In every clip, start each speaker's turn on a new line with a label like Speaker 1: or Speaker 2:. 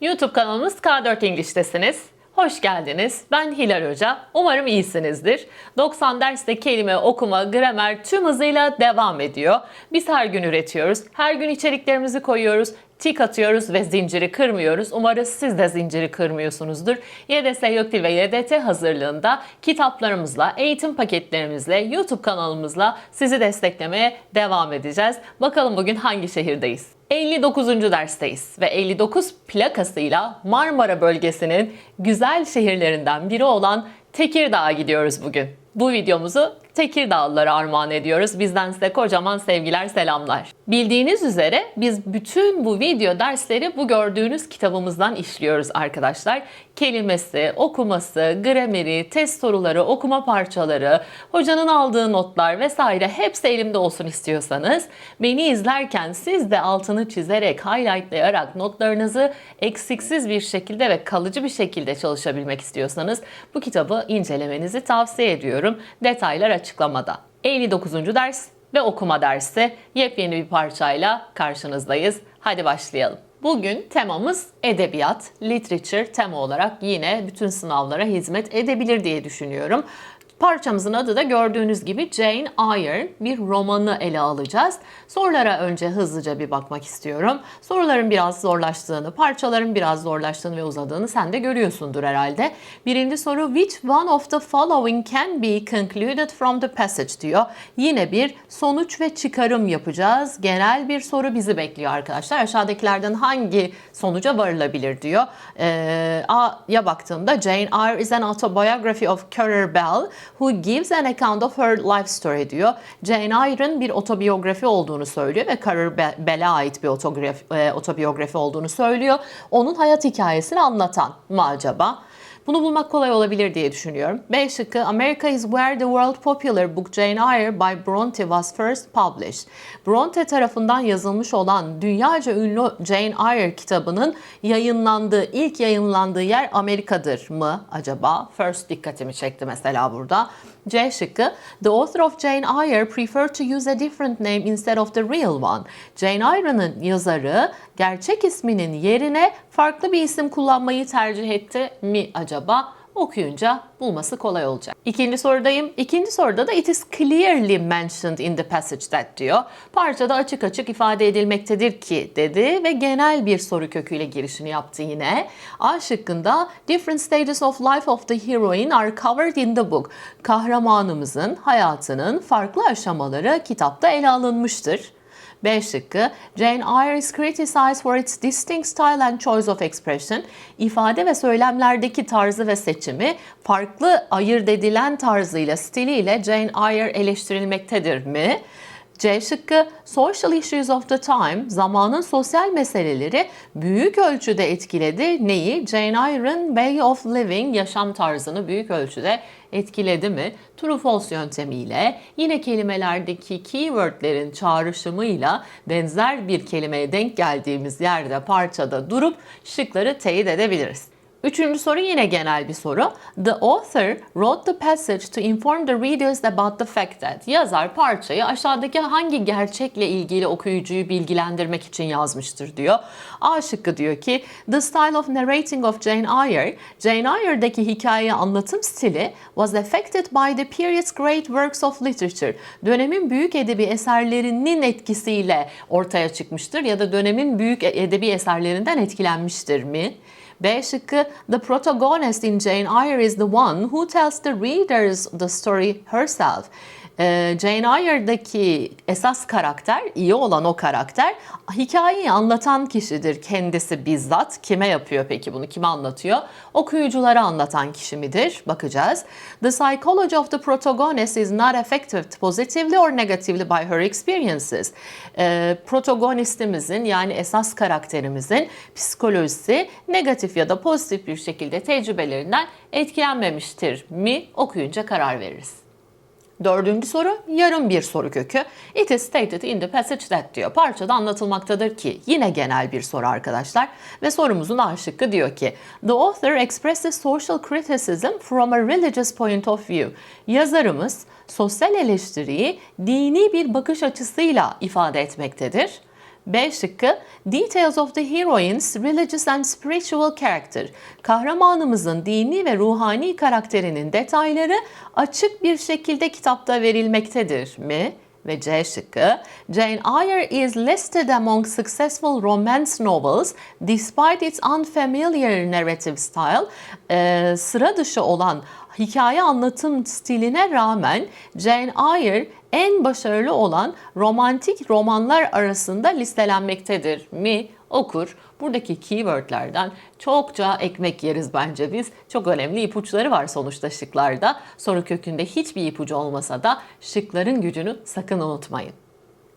Speaker 1: YouTube kanalımız K4 English'tesiniz. Hoş geldiniz. Ben Hilal Hoca. Umarım iyisinizdir. 90 derste kelime, okuma, gramer tüm hızıyla devam ediyor. Biz her gün üretiyoruz. Her gün içeriklerimizi koyuyoruz. Tik atıyoruz ve zinciri kırmıyoruz. Umarız siz de zinciri kırmıyorsunuzdur. YDS YÖKDİL ve YDT hazırlığında kitaplarımızla, eğitim paketlerimizle, YouTube kanalımızla sizi desteklemeye devam edeceğiz. Bakalım bugün hangi şehirdeyiz? 59. dersteyiz ve 59 plakasıyla Marmara bölgesinin güzel şehirlerinden biri olan Tekirdağ'a gidiyoruz bugün. Bu videomuzu Tekirdağlılara armağan ediyoruz. Bizden size kocaman sevgiler, selamlar. Bildiğiniz üzere biz bütün bu video dersleri bu gördüğünüz kitabımızdan işliyoruz arkadaşlar. Kelimesi, okuması, grameri, test soruları, okuma parçaları, hocanın aldığı notlar vesaire hepsi elimde olsun istiyorsanız beni izlerken siz de altını çizerek, highlightlayarak notlarınızı eksiksiz bir şekilde ve kalıcı bir şekilde çalışabilmek istiyorsanız bu kitabı incelemenizi tavsiye ediyorum. Detaylar açıklamada. 59. ders ve okuma dersi yepyeni bir parçayla karşınızdayız. Hadi başlayalım. Bugün temamız edebiyat, literature tema olarak yine bütün sınavlara hizmet edebilir diye düşünüyorum. Parçamızın adı da gördüğünüz gibi Jane Eyre bir romanı ele alacağız. Sorulara önce hızlıca bir bakmak istiyorum. Soruların biraz zorlaştığını, parçaların biraz zorlaştığını ve uzadığını sen de görüyorsundur herhalde. Birinci soru which one of the following can be concluded from the passage diyor. Yine bir sonuç ve çıkarım yapacağız. Genel bir soru bizi bekliyor arkadaşlar. Aşağıdakilerden hangi sonuca varılabilir diyor. Ee, A'ya baktığımda Jane Eyre is an autobiography of Currer Bell who gives an account of her life story diyor. Jane Eyre'ın bir otobiyografi olduğunu söylüyor ve Be- Bell'e ait bir e, otobiyografi olduğunu söylüyor. Onun hayat hikayesini anlatan mı acaba? Bunu bulmak kolay olabilir diye düşünüyorum. B şıkkı America is where the world popular book Jane Eyre by Bronte was first published. Bronte tarafından yazılmış olan dünyaca ünlü Jane Eyre kitabının yayınlandığı, ilk yayınlandığı yer Amerika'dır mı acaba? First dikkatimi çekti mesela burada. C şıkkı The author of Jane Eyre preferred to use a different name instead of the real one. Jane Eyre'ın yazarı gerçek isminin yerine farklı bir isim kullanmayı tercih etti mi acaba? Okuyunca bulması kolay olacak. İkinci sorudayım. İkinci soruda da it is clearly mentioned in the passage that diyor. Parçada açık açık ifade edilmektedir ki dedi ve genel bir soru köküyle girişini yaptı yine. A şıkkında different stages of life of the heroine are covered in the book. Kahramanımızın hayatının farklı aşamaları kitapta ele alınmıştır. B şıkkı Jane Eyre is criticized for its distinct style and choice of expression. İfade ve söylemlerdeki tarzı ve seçimi farklı ayırt edilen tarzıyla, stiliyle Jane Eyre eleştirilmektedir mi? C şıkkı social issues of the time zamanın sosyal meseleleri büyük ölçüde etkiledi. Neyi? Jane Eyre'ın way of living yaşam tarzını büyük ölçüde etkiledi mi? True false yöntemiyle yine kelimelerdeki keywordlerin çağrışımıyla benzer bir kelimeye denk geldiğimiz yerde parçada durup şıkları teyit edebiliriz. Üçüncü soru yine genel bir soru. The author wrote the passage to inform the readers about the fact that. Yazar parçayı aşağıdaki hangi gerçekle ilgili okuyucuyu bilgilendirmek için yazmıştır diyor. A şıkkı diyor ki The style of narrating of Jane Eyre, Jane Eyre'deki hikaye anlatım stili was affected by the period's great works of literature. Dönemin büyük edebi eserlerinin etkisiyle ortaya çıkmıştır ya da dönemin büyük edebi eserlerinden etkilenmiştir mi? B şıkkı The protagonist in Jane Eyre is the one who tells the readers the story herself. Ee, Jane Eyre'daki esas karakter, iyi olan o karakter, hikayeyi anlatan kişidir kendisi bizzat. Kime yapıyor peki bunu? Kime anlatıyor? Okuyuculara anlatan kişi midir? Bakacağız. The psychology of the protagonist is not affected positively or negatively by her experiences. Ee, protagonistimizin yani esas karakterimizin psikolojisi negatif ya da pozitif bir şekilde tecrübelerinden etkilenmemiştir mi? Okuyunca karar veririz. Dördüncü soru yarım bir soru kökü. It is stated in the passage that diyor. Parçada anlatılmaktadır ki yine genel bir soru arkadaşlar. Ve sorumuzun A şıkkı diyor ki The author expresses social criticism from a religious point of view. Yazarımız sosyal eleştiriyi dini bir bakış açısıyla ifade etmektedir. B şıkkı Details of the heroine's religious and spiritual character. Kahramanımızın dini ve ruhani karakterinin detayları açık bir şekilde kitapta verilmektedir mi? Ve C şıkkı Jane Eyre is listed among successful romance novels despite its unfamiliar narrative style. Ee, sıra dışı olan hikaye anlatım stiline rağmen Jane Eyre en başarılı olan romantik romanlar arasında listelenmektedir mi? Okur. Buradaki keywordlerden çokça ekmek yeriz bence biz. Çok önemli ipuçları var sonuçta şıklarda. Soru kökünde hiçbir ipucu olmasa da şıkların gücünü sakın unutmayın.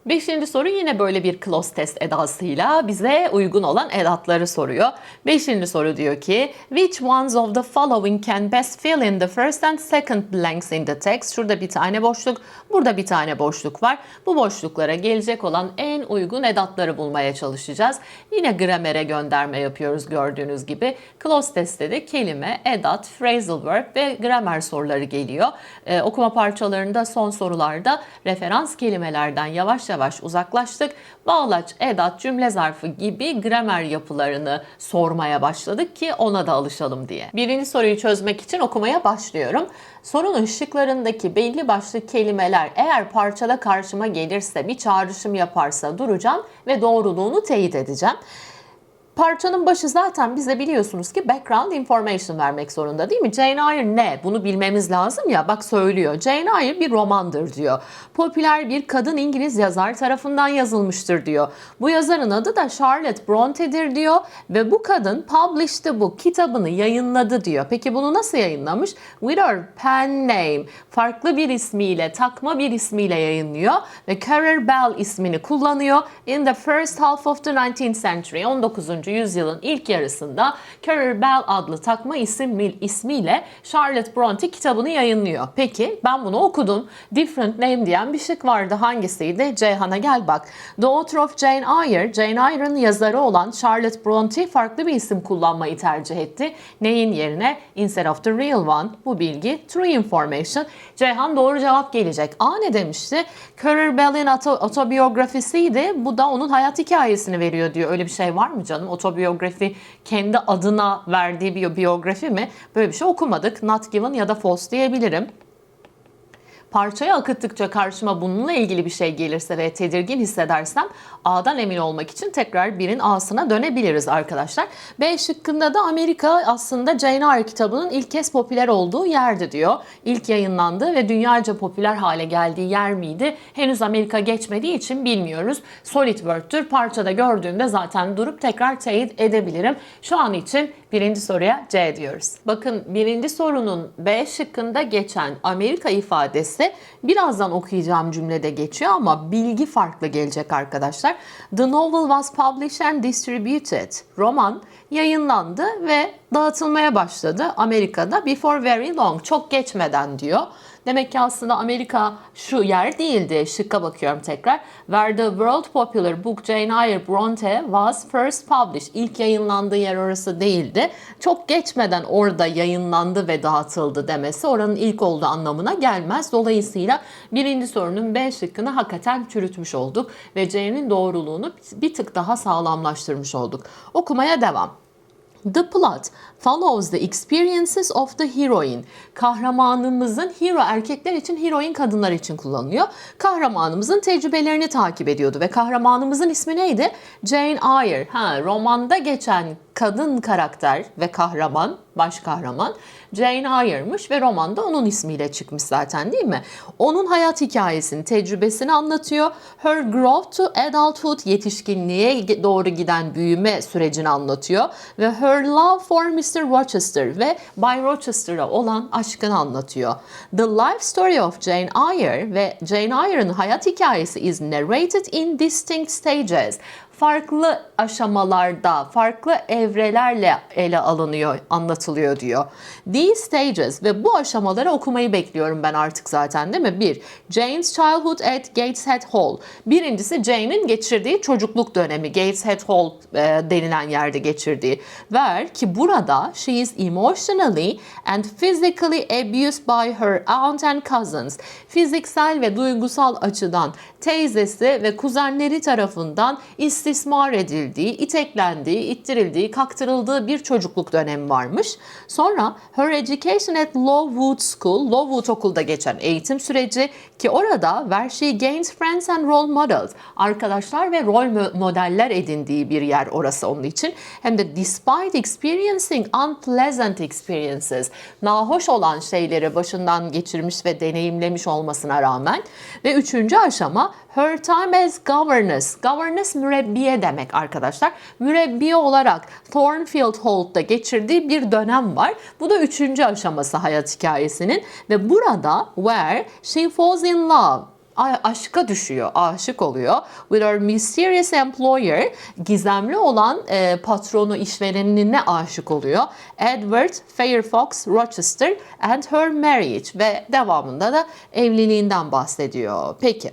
Speaker 1: Beşinci soru yine böyle bir close test edasıyla bize uygun olan edatları soruyor. Beşinci soru diyor ki Which ones of the following can best fill in the first and second blanks in the text? Şurada bir tane boşluk, burada bir tane boşluk var. Bu boşluklara gelecek olan en uygun edatları bulmaya çalışacağız. Yine gramere gönderme yapıyoruz gördüğünüz gibi. Close testte de kelime, edat, phrasal verb ve gramer soruları geliyor. Ee, okuma parçalarında son sorularda referans kelimelerden yavaş yavaş uzaklaştık. Bağlaç, edat, cümle zarfı gibi gramer yapılarını sormaya başladık ki ona da alışalım diye. Birinci soruyu çözmek için okumaya başlıyorum. Sorunun şıklarındaki belli başlı kelimeler eğer parçada karşıma gelirse bir çağrışım yaparsa duracağım ve doğruluğunu teyit edeceğim. Parçanın başı zaten bize biliyorsunuz ki background information vermek zorunda değil mi? Jane Eyre ne? Bunu bilmemiz lazım ya. Bak söylüyor. Jane Eyre bir romandır diyor. Popüler bir kadın İngiliz yazar tarafından yazılmıştır diyor. Bu yazarın adı da Charlotte Bronte'dir diyor ve bu kadın published the book kitabını yayınladı diyor. Peki bunu nasıl yayınlamış? With her pen name. Farklı bir ismiyle, takma bir ismiyle yayınlıyor ve Career Bell ismini kullanıyor. In the first half of the 19th century, 19 yüzyılın ilk yarısında Currer Bell adlı takma isim ismiyle Charlotte Bronte kitabını yayınlıyor. Peki ben bunu okudum. Different name diyen bir şık vardı. Hangisiydi? Ceyhan'a gel bak. The author of Jane Eyre, Jane Eyre'ın yazarı olan Charlotte Bronte farklı bir isim kullanmayı tercih etti. Neyin yerine? Instead of the real one. Bu bilgi true information. Ceyhan doğru cevap gelecek. A ne demişti? Currer Bell'in otobiyografisiydi. Bu da onun hayat hikayesini veriyor diyor. Öyle bir şey var mı canım? Otobiyografi kendi adına verdiği bir biyografi mi? Böyle bir şey okumadık. Not given ya da false diyebilirim. Parçayı akıttıkça karşıma bununla ilgili bir şey gelirse ve tedirgin hissedersem A'dan emin olmak için tekrar birin A'sına dönebiliriz arkadaşlar. B şıkkında da Amerika aslında Jane Eyre kitabının ilk kez popüler olduğu yerdi diyor. İlk yayınlandığı ve dünyaca popüler hale geldiği yer miydi? Henüz Amerika geçmediği için bilmiyoruz. Solid Word'tür. Parçada gördüğümde zaten durup tekrar teyit edebilirim. Şu an için birinci soruya C diyoruz. Bakın birinci sorunun B şıkkında geçen Amerika ifadesi birazdan okuyacağım cümlede geçiyor ama bilgi farklı gelecek arkadaşlar. The novel was published and distributed. Roman yayınlandı ve dağıtılmaya başladı Amerika'da before very long. Çok geçmeden diyor. Demek ki aslında Amerika şu yer değildi. Şıkka bakıyorum tekrar. Where the world popular book Jane Eyre Bronte was first published. İlk yayınlandığı yer orası değildi. Çok geçmeden orada yayınlandı ve dağıtıldı demesi oranın ilk olduğu anlamına gelmez. Dolayısıyla birinci sorunun B şıkkını hakikaten çürütmüş olduk ve Jane'in doğruluğunu bir tık daha sağlamlaştırmış olduk. Okumaya devam. The plot follows the experiences of the heroine. Kahramanımızın hero erkekler için, heroine kadınlar için kullanılıyor. Kahramanımızın tecrübelerini takip ediyordu ve kahramanımızın ismi neydi? Jane Eyre. Ha, romanda geçen kadın karakter ve kahraman, baş kahraman Jane Eyre'mış ve romanda onun ismiyle çıkmış zaten değil mi? Onun hayat hikayesini, tecrübesini anlatıyor. Her growth to adulthood, yetişkinliğe doğru giden büyüme sürecini anlatıyor. Ve her love for Mr. Rochester ve Bay Rochester'a olan aşkını anlatıyor. The life story of Jane Eyre ve Jane Eyre'ın hayat hikayesi is narrated in distinct stages farklı aşamalarda, farklı evrelerle ele alınıyor, anlatılıyor diyor. These stages ve bu aşamaları okumayı bekliyorum ben artık zaten değil mi? Bir, Jane's childhood at Gateshead Hall. Birincisi Jane'in geçirdiği çocukluk dönemi, Gateshead Hall e, denilen yerde geçirdiği. Ver ki burada she is emotionally and physically abused by her aunt and cousins. Fiziksel ve duygusal açıdan teyzesi ve kuzenleri tarafından istismar istismar edildiği, iteklendiği, ittirildiği, kaktırıldığı bir çocukluk dönemi varmış. Sonra her education at Lowood School, Lowood okulda geçen eğitim süreci ki orada where she gains friends and role models, arkadaşlar ve rol modeller edindiği bir yer orası onun için. Hem de despite experiencing unpleasant experiences, nahoş olan şeyleri başından geçirmiş ve deneyimlemiş olmasına rağmen ve üçüncü aşama her time as governess. Governess mürebbiye demek arkadaşlar. Mürebbiye olarak Thornfield Hall'da geçirdiği bir dönem var. Bu da üçüncü aşaması hayat hikayesinin ve burada where she falls in love aşka düşüyor, aşık oluyor. With her mysterious employer, gizemli olan e, patronu, işverenine aşık oluyor. Edward Fairfax Rochester and her marriage ve devamında da evliliğinden bahsediyor. Peki.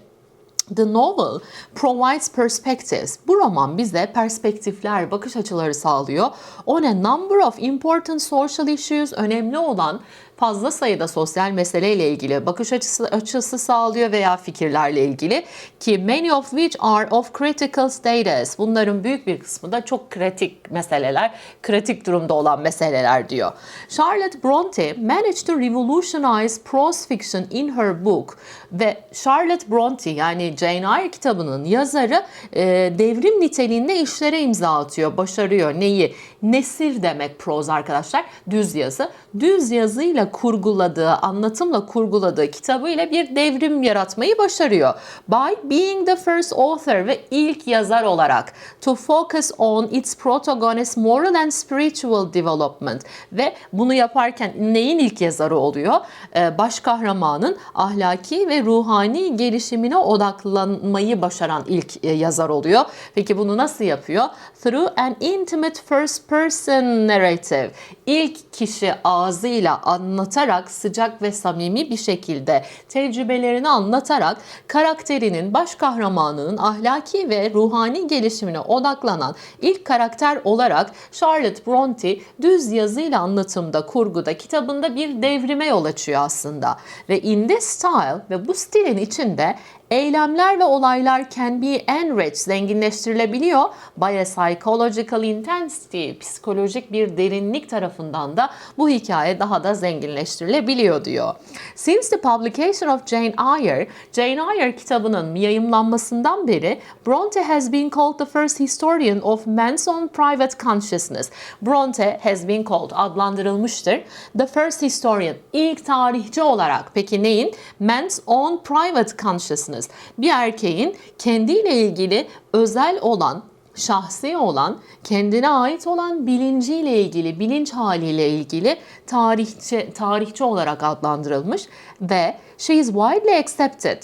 Speaker 1: The novel provides perspectives. Bu roman bize perspektifler, bakış açıları sağlıyor. On a number of important social issues, önemli olan fazla sayıda sosyal meseleyle ilgili bakış açısı, açısı sağlıyor veya fikirlerle ilgili ki many of which are of critical status. Bunların büyük bir kısmı da çok kritik meseleler, kritik durumda olan meseleler diyor. Charlotte Bronte managed to revolutionize prose fiction in her book ve Charlotte Bronte yani Jane Eyre kitabının yazarı e, devrim niteliğinde işlere imza atıyor, başarıyor. Neyi? Nesir demek proz arkadaşlar. Düz yazı. Düz yazıyla kurguladığı, anlatımla kurguladığı kitabıyla bir devrim yaratmayı başarıyor. By being the first author ve ilk yazar olarak to focus on its protagonist's moral and spiritual development ve bunu yaparken neyin ilk yazarı oluyor? Ee, baş kahramanın ahlaki ve ruhani gelişimine odaklanmayı başaran ilk e, yazar oluyor. Peki bunu nasıl yapıyor? Through an intimate first person narrative. İlk kişi ağzıyla anlatarak sıcak ve samimi bir şekilde tecrübelerini anlatarak karakterinin baş kahramanının ahlaki ve ruhani gelişimine odaklanan ilk karakter olarak Charlotte Bronte düz yazıyla anlatımda, kurguda, kitabında bir devrime yol açıyor aslında. Ve in this style ve bu stilin içinde Eylemler ve olaylar can be enriched, zenginleştirilebiliyor by a psychological intensity, psikolojik bir derinlik tarafından da bu hikaye daha da zenginleştirilebiliyor diyor. Since the publication of Jane Eyre, Jane Eyre kitabının yayımlanmasından beri Bronte has been called the first historian of man's own private consciousness. Bronte has been called, adlandırılmıştır. The first historian, ilk tarihçi olarak. Peki neyin? Man's own private consciousness. Bir erkeğin kendiyle ilgili özel olan şahsi olan, kendine ait olan bilinciyle ilgili, bilinç haliyle ilgili tarihçi, tarihçi olarak adlandırılmış ve she is widely accepted.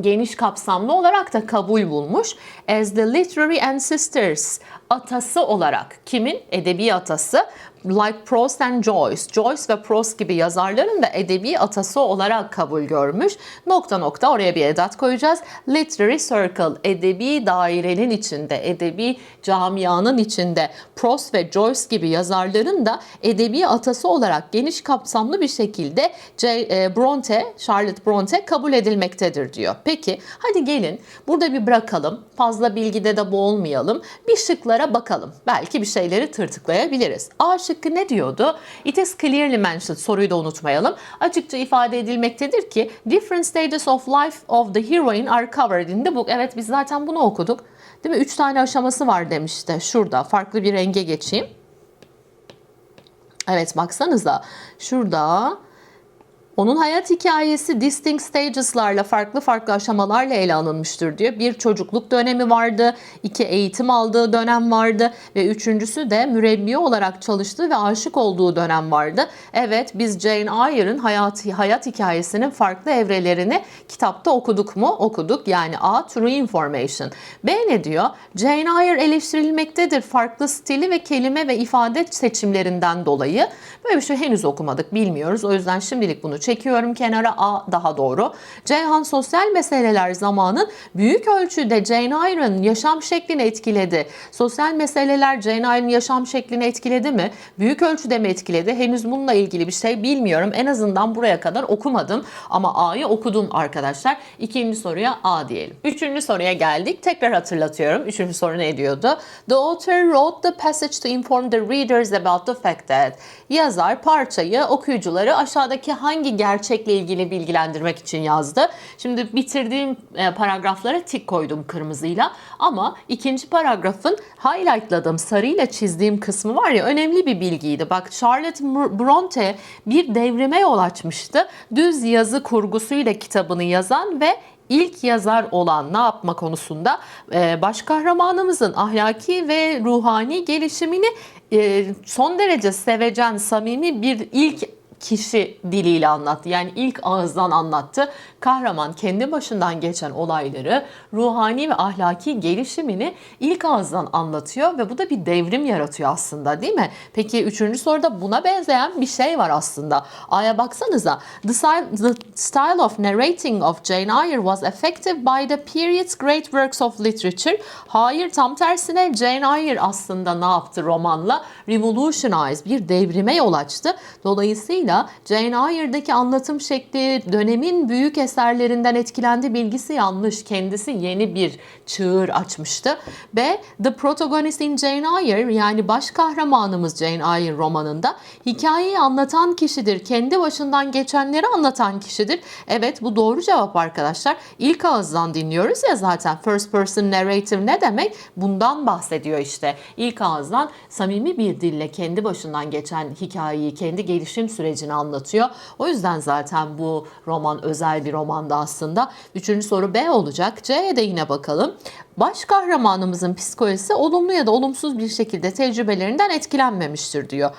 Speaker 1: Geniş kapsamlı olarak da kabul bulmuş as the literary ancestors atası olarak. Kimin? Edebi atası like Proust and Joyce Joyce ve Proust gibi yazarların da edebi atası olarak kabul görmüş nokta nokta oraya bir edat koyacağız literary circle edebi dairenin içinde edebi camianın içinde Proust ve Joyce gibi yazarların da edebi atası olarak geniş kapsamlı bir şekilde J. e, Bronte, Charlotte Bronte kabul edilmektedir diyor. Peki hadi gelin burada bir bırakalım. Fazla bilgide de boğulmayalım. Bir şıklara bakalım. Belki bir şeyleri tırtıklayabiliriz. A şıkkı ne diyordu? It is clearly mentioned soruyu da unutmayalım. Açıkça ifade edilmektedir ki different stages of life of the heroine are covered in the book. Evet biz zaten bunu okuduk. Değil mi? Üç tane aşaması var demişti. Şurada farklı bir renge geçeyim. Evet baksanıza şurada onun hayat hikayesi distinct stages'larla farklı farklı aşamalarla ele alınmıştır diyor. Bir çocukluk dönemi vardı, iki eğitim aldığı dönem vardı ve üçüncüsü de mürebbiye olarak çalıştığı ve aşık olduğu dönem vardı. Evet biz Jane Eyre'ın hayat, hayat hikayesinin farklı evrelerini kitapta okuduk mu? Okuduk. Yani A. True information. B ne diyor? Jane Eyre eleştirilmektedir farklı stili ve kelime ve ifade seçimlerinden dolayı. Böyle bir şey henüz okumadık, bilmiyoruz. O yüzden şimdilik bunu çekiyorum kenara A daha doğru. Ceyhan sosyal meseleler zamanın büyük ölçüde Jane Eyre'ın yaşam şeklini etkiledi. Sosyal meseleler Jane Eyre'ın yaşam şeklini etkiledi mi? Büyük ölçüde mi etkiledi? Henüz bununla ilgili bir şey bilmiyorum. En azından buraya kadar okumadım ama A'yı okudum arkadaşlar. İkinci soruya A diyelim. Üçüncü soruya geldik. Tekrar hatırlatıyorum. Üçüncü soru ne diyordu? The author wrote the passage to inform the readers about the fact that yazar parçayı okuyucuları aşağıdaki hangi gerçekle ilgili bilgilendirmek için yazdı. Şimdi bitirdiğim e, paragraflara tik koydum kırmızıyla ama ikinci paragrafın highlightladığım sarıyla çizdiğim kısmı var ya önemli bir bilgiydi. Bak Charlotte Bronte bir devrime yol açmıştı. Düz yazı kurgusuyla kitabını yazan ve ilk yazar olan ne yapma konusunda e, baş kahramanımızın ahlaki ve ruhani gelişimini e, son derece sevecen, samimi bir ilk kişi diliyle anlattı. Yani ilk ağızdan anlattı. Kahraman kendi başından geçen olayları, ruhani ve ahlaki gelişimini ilk ağızdan anlatıyor ve bu da bir devrim yaratıyor aslında değil mi? Peki üçüncü soruda buna benzeyen bir şey var aslında. A'ya baksanıza. The style, of narrating of Jane Eyre was effective by the period's great works of literature. Hayır tam tersine Jane Eyre aslında ne yaptı romanla? Revolutionize bir devrime yol açtı. Dolayısıyla Jane Eyre'deki anlatım şekli dönemin büyük eserlerinden etkilendi bilgisi yanlış. Kendisi yeni bir çığır açmıştı. Ve The Protagonist in Jane Eyre yani baş kahramanımız Jane Eyre romanında hikayeyi anlatan kişidir. Kendi başından geçenleri anlatan kişidir. Evet bu doğru cevap arkadaşlar. İlk ağızdan dinliyoruz ya zaten first person narrative ne demek? Bundan bahsediyor işte. İlk ağızdan samimi bir dille kendi başından geçen hikayeyi, kendi gelişim sürecini anlatıyor. O yüzden zaten bu roman özel bir romanda aslında. Üçüncü soru B olacak. C'ye de yine bakalım. Baş kahramanımızın psikolojisi olumlu ya da olumsuz bir şekilde tecrübelerinden etkilenmemiştir diyor.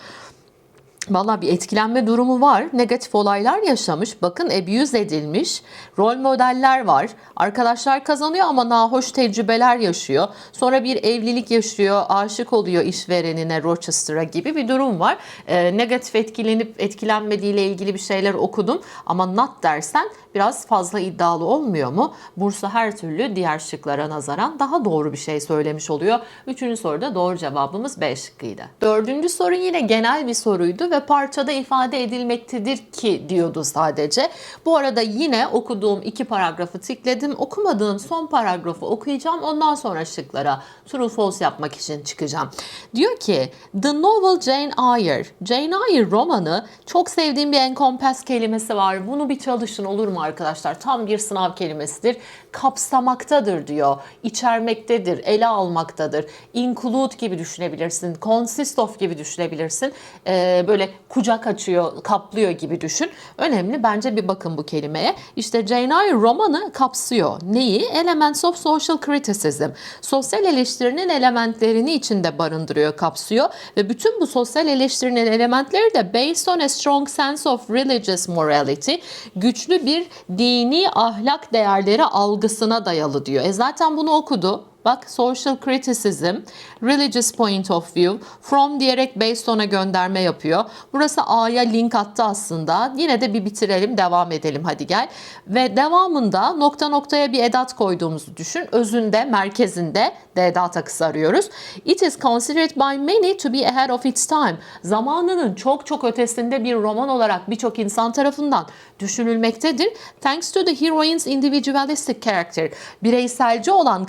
Speaker 1: Valla bir etkilenme durumu var. Negatif olaylar yaşamış. Bakın abuse edilmiş. Rol modeller var. Arkadaşlar kazanıyor ama nahoş tecrübeler yaşıyor. Sonra bir evlilik yaşıyor. Aşık oluyor işverenine Rochester'a gibi bir durum var. Ee, negatif etkilenip etkilenmediğiyle ilgili bir şeyler okudum. Ama not dersen biraz fazla iddialı olmuyor mu? Bursa her türlü diğer şıklara nazaran daha doğru bir şey söylemiş oluyor. Üçüncü soruda doğru cevabımız B şıkkıydı. Dördüncü soru yine genel bir soruydu ve parçada ifade edilmektedir ki diyordu sadece. Bu arada yine okuduğum iki paragrafı tıkladım. Okumadığım son paragrafı okuyacağım. Ondan sonra şıklara true false yapmak için çıkacağım. Diyor ki The novel Jane Eyre. Jane Eyre romanı çok sevdiğim bir encompass kelimesi var. Bunu bir çalışın olur mu arkadaşlar? Tam bir sınav kelimesidir. Kapsamaktadır diyor. İçermektedir, ele almaktadır. Include gibi düşünebilirsin. Consist of gibi düşünebilirsin. Ee, böyle kucak açıyor, kaplıyor gibi düşün. Önemli bence bir bakın bu kelimeye. İşte Jane Eyre romanı kapsıyor. Neyi? Elements of Social Criticism. Sosyal eleştirinin elementlerini içinde barındırıyor, kapsıyor. Ve bütün bu sosyal eleştirinin elementleri de based on a strong sense of religious morality. Güçlü bir dini ahlak değerleri algısına dayalı diyor. E zaten bunu okudu. Bak social criticism, religious point of view, from diyerek based on'a gönderme yapıyor. Burası A'ya link attı aslında. Yine de bir bitirelim, devam edelim hadi gel. Ve devamında nokta noktaya bir edat koyduğumuzu düşün. Özünde, merkezinde de edat akısı arıyoruz. It is considered by many to be ahead of its time. Zamanının çok çok ötesinde bir roman olarak birçok insan tarafından düşünülmektedir. Thanks to the heroine's individualistic character. Bireyselci olan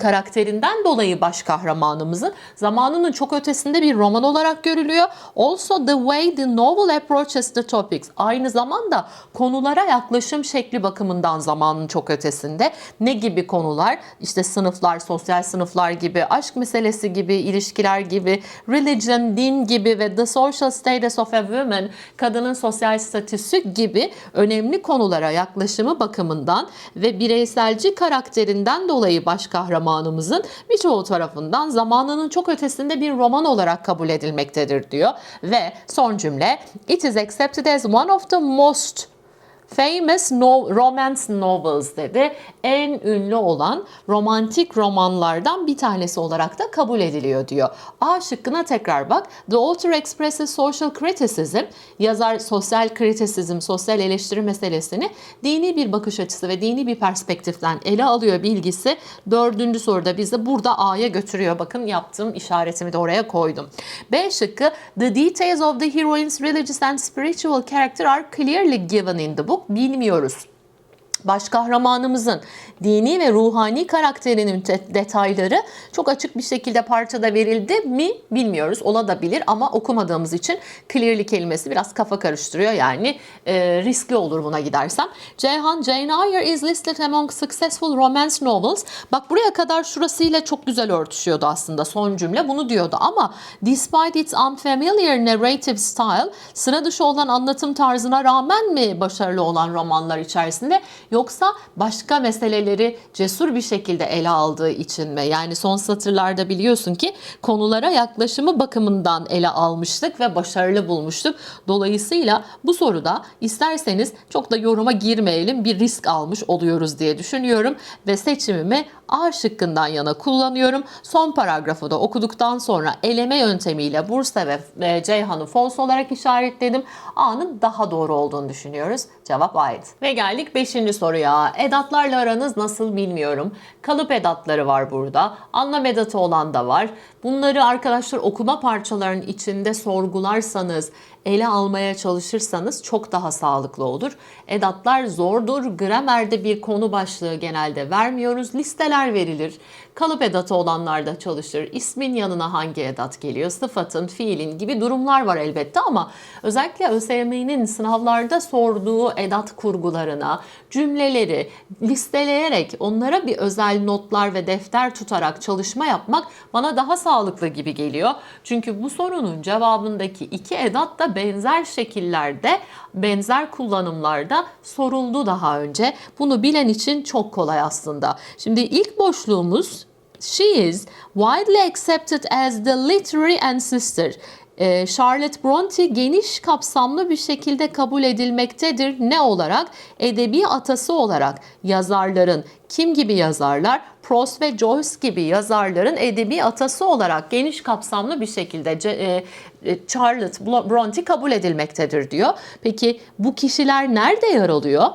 Speaker 1: karakterinden dolayı baş kahramanımızın zamanının çok ötesinde bir roman olarak görülüyor. Also the way the novel approaches the topics. Aynı zamanda konulara yaklaşım şekli bakımından zamanın çok ötesinde. Ne gibi konular? İşte sınıflar, sosyal sınıflar gibi, aşk meselesi gibi, ilişkiler gibi, religion, din gibi ve the social status of a woman, kadının sosyal statüsü gibi önemli konulara yaklaşımı bakımından ve bireyselci karakterinden dolayı baş kahramanımızın birçoğu tarafından zamanının çok ötesinde bir roman olarak kabul edilmektedir diyor. Ve son cümle, it is accepted as one of the most Famous no romance novels dedi. En ünlü olan romantik romanlardan bir tanesi olarak da kabul ediliyor diyor. A şıkkına tekrar bak. The author expresses social criticism. Yazar sosyal kritisizm, sosyal eleştiri meselesini dini bir bakış açısı ve dini bir perspektiften ele alıyor bilgisi. Dördüncü soruda bizi burada A'ya götürüyor. Bakın yaptığım işaretimi de oraya koydum. B şıkkı The details of the heroine's religious and spiritual character are clearly given in the book. Bilmiyoruz baş kahramanımızın dini ve ruhani karakterinin te- detayları çok açık bir şekilde parçada verildi mi bilmiyoruz. Olabilir ama okumadığımız için clearly kelimesi biraz kafa karıştırıyor. Yani e, riskli olur buna gidersem. Ceyhan, Jane Eyre is listed among successful romance novels. Bak buraya kadar şurasıyla çok güzel örtüşüyordu aslında son cümle bunu diyordu ama despite its unfamiliar narrative style sıra dışı olan anlatım tarzına rağmen mi başarılı olan romanlar içerisinde yoksa başka meseleleri cesur bir şekilde ele aldığı için mi? Yani son satırlarda biliyorsun ki konulara yaklaşımı bakımından ele almıştık ve başarılı bulmuştuk. Dolayısıyla bu soruda isterseniz çok da yoruma girmeyelim bir risk almış oluyoruz diye düşünüyorum ve seçimimi A şıkkından yana kullanıyorum. Son paragrafı da okuduktan sonra eleme yöntemiyle Bursa ve Ceyhan'ı false olarak işaretledim. A'nın daha doğru olduğunu düşünüyoruz. Cevap A'ydı. Ve geldik 5. soruya. Edatlarla aranız nasıl bilmiyorum. Kalıp edatları var burada. Anlam edatı olan da var. Bunları arkadaşlar okuma parçalarının içinde sorgularsanız, ele almaya çalışırsanız çok daha sağlıklı olur. Edatlar zordur. Gramerde bir konu başlığı genelde vermiyoruz. Listeler verilir. Kalıp edatı olanlarda çalışır. İsmin yanına hangi edat geliyor? Sıfatın, fiilin gibi durumlar var elbette ama özellikle ÖSYM'nin sınavlarda sorduğu edat kurgularına, cümleleri listeleyerek onlara bir özel notlar ve defter tutarak çalışma yapmak bana daha sağlıklı gibi geliyor. Çünkü bu sorunun cevabındaki iki edat da benzer şekillerde, benzer kullanımlarda soruldu daha önce. Bunu bilen için çok kolay aslında. Şimdi ilk boşluğumuz She is widely accepted as the literary ancestor. Ee, Charlotte Bronte geniş kapsamlı bir şekilde kabul edilmektedir. Ne olarak? Edebi atası olarak yazarların kim gibi yazarlar? Proust ve Joyce gibi yazarların edebi atası olarak geniş kapsamlı bir şekilde e, e, Charlotte Bronte kabul edilmektedir diyor. Peki bu kişiler nerede yer alıyor?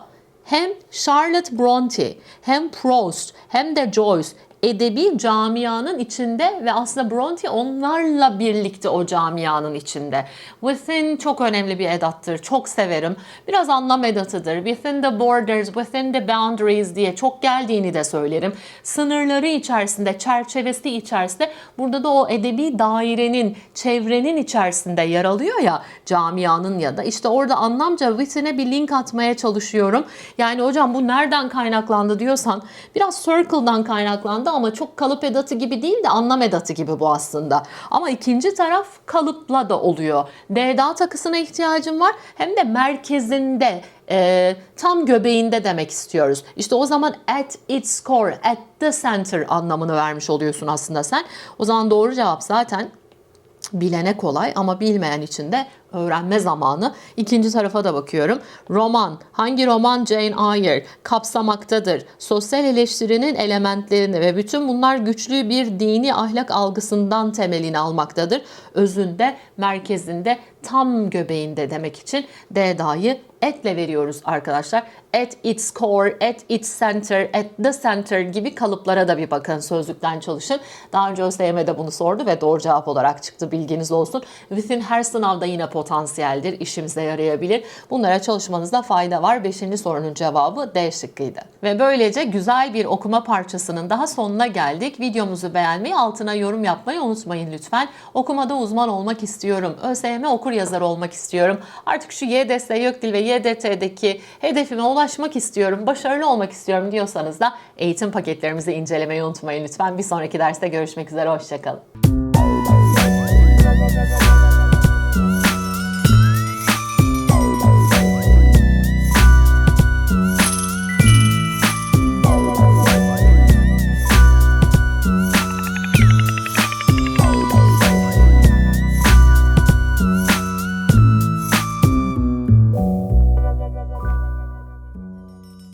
Speaker 1: Hem Charlotte Bronte hem Proust hem de Joyce edebi camianın içinde ve aslında Bronte onlarla birlikte o camianın içinde. Within çok önemli bir edattır. Çok severim. Biraz anlam edatıdır. Within the borders, within the boundaries diye çok geldiğini de söylerim. Sınırları içerisinde, çerçevesi içerisinde burada da o edebi dairenin, çevrenin içerisinde yer alıyor ya camianın ya da işte orada anlamca within'e bir link atmaya çalışıyorum. Yani hocam bu nereden kaynaklandı diyorsan biraz circle'dan kaynaklandı ama çok kalıp edatı gibi değil de anlam edatı gibi bu aslında. Ama ikinci taraf kalıpla da oluyor. DDA takısına ihtiyacım var hem de merkezinde e, tam göbeğinde demek istiyoruz. İşte o zaman at its core, at the center anlamını vermiş oluyorsun aslında sen. O zaman doğru cevap zaten bilene kolay ama bilmeyen için de öğrenme zamanı. İkinci tarafa da bakıyorum. Roman, hangi roman Jane Eyre kapsamaktadır? Sosyal eleştirinin elementlerini ve bütün bunlar güçlü bir dini ahlak algısından temelini almaktadır. Özünde, merkezinde, tam göbeğinde demek için D'da'yı etle veriyoruz arkadaşlar. At its core, at its center, at the center gibi kalıplara da bir bakın sözlükten çalışın. Daha önce ÖSYM'de bunu sordu ve doğru cevap olarak çıktı bilginiz olsun. Within her sınavda yine potansiyeldir, işimize yarayabilir. Bunlara çalışmanızda fayda var. Beşinci sorunun cevabı D şıkkıydı. Ve böylece güzel bir okuma parçasının daha sonuna geldik. Videomuzu beğenmeyi, altına yorum yapmayı unutmayın lütfen. Okumada uzman olmak istiyorum. ÖSYM okur yazar olmak istiyorum. Artık şu YDS, YÖKDİL ve YDT'deki hedefime ulaşmak istiyorum, başarılı olmak istiyorum diyorsanız da eğitim paketlerimizi incelemeyi unutmayın lütfen. Bir sonraki derste görüşmek üzere, hoşçakalın.